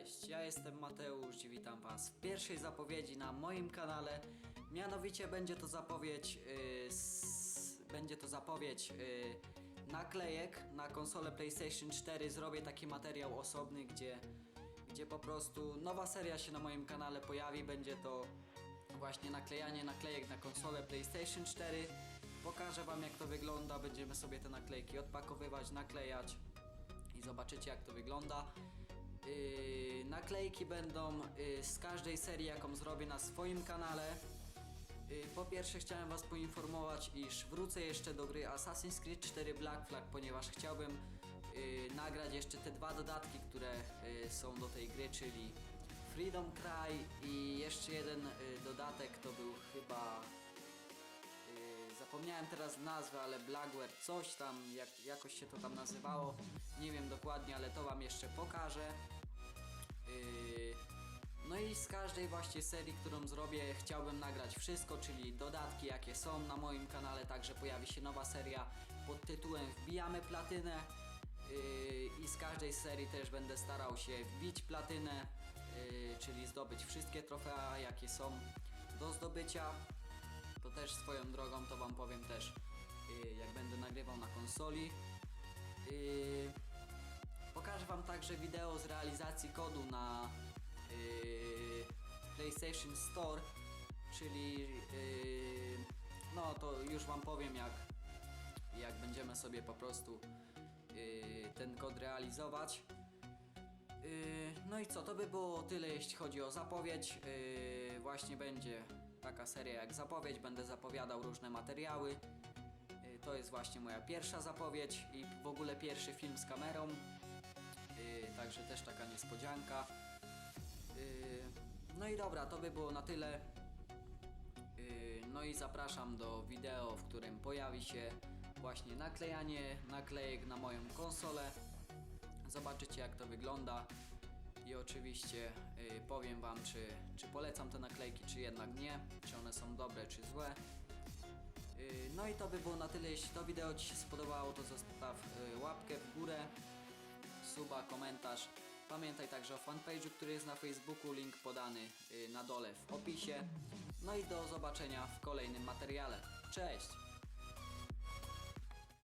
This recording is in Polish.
Cześć, ja jestem Mateusz i witam Was w pierwszej zapowiedzi na moim kanale. Mianowicie będzie to zapowiedź, yy, będzie to zapowiedź yy, naklejek na konsolę PlayStation 4. Zrobię taki materiał osobny, gdzie, gdzie po prostu nowa seria się na moim kanale pojawi. Będzie to właśnie naklejanie naklejek na konsolę PlayStation 4. Pokażę Wam jak to wygląda, będziemy sobie te naklejki odpakowywać, naklejać i zobaczycie jak to wygląda. Yy, naklejki będą yy, z każdej serii jaką zrobię na swoim kanale. Yy, po pierwsze chciałem Was poinformować, iż wrócę jeszcze do gry Assassin's Creed 4 Black Flag, ponieważ chciałbym yy, nagrać jeszcze te dwa dodatki, które yy, są do tej gry, czyli Freedom Cry i jeszcze jeden yy, dodatek to był chyba Zapomniałem teraz nazwę, ale Blackware coś tam, jak, jakoś się to tam nazywało. Nie wiem dokładnie, ale to Wam jeszcze pokażę. Yy, No i z każdej właśnie serii, którą zrobię, chciałbym nagrać wszystko, czyli dodatki jakie są na moim kanale, także pojawi się nowa seria pod tytułem Wbijamy platynę. Yy, I z każdej serii też będę starał się wbić platynę, yy, czyli zdobyć wszystkie trofea jakie są do zdobycia. To też swoją drogą to wam powiem też yy, jak będę nagrywał na konsoli. Yy, pokażę wam także wideo z realizacji kodu na yy, PlayStation Store, czyli no to już wam powiem jak, jak będziemy sobie po prostu ten kod realizować. No i co, to by było tyle jeśli chodzi o zapowiedź. Właśnie będzie taka seria jak zapowiedź, będę zapowiadał różne materiały. Yy, To jest właśnie moja pierwsza zapowiedź i w ogóle pierwszy film z kamerą. Yy, Także też taka niespodzianka. Yy, No i dobra, to by było na tyle. No i zapraszam do wideo, w którym pojawi się właśnie naklejanie naklejek na moją konsolę. Zobaczycie jak to wygląda i oczywiście y, powiem Wam czy, czy polecam te naklejki czy jednak nie, czy one są dobre czy złe. Y, no i to by było na tyle, jeśli to wideo Ci się spodobało to zostaw y, łapkę w górę, suba, komentarz. Pamiętaj także o fanpage'u, który jest na Facebooku, link podany y, na dole w opisie. No i do zobaczenia w kolejnym materiale. Cześć!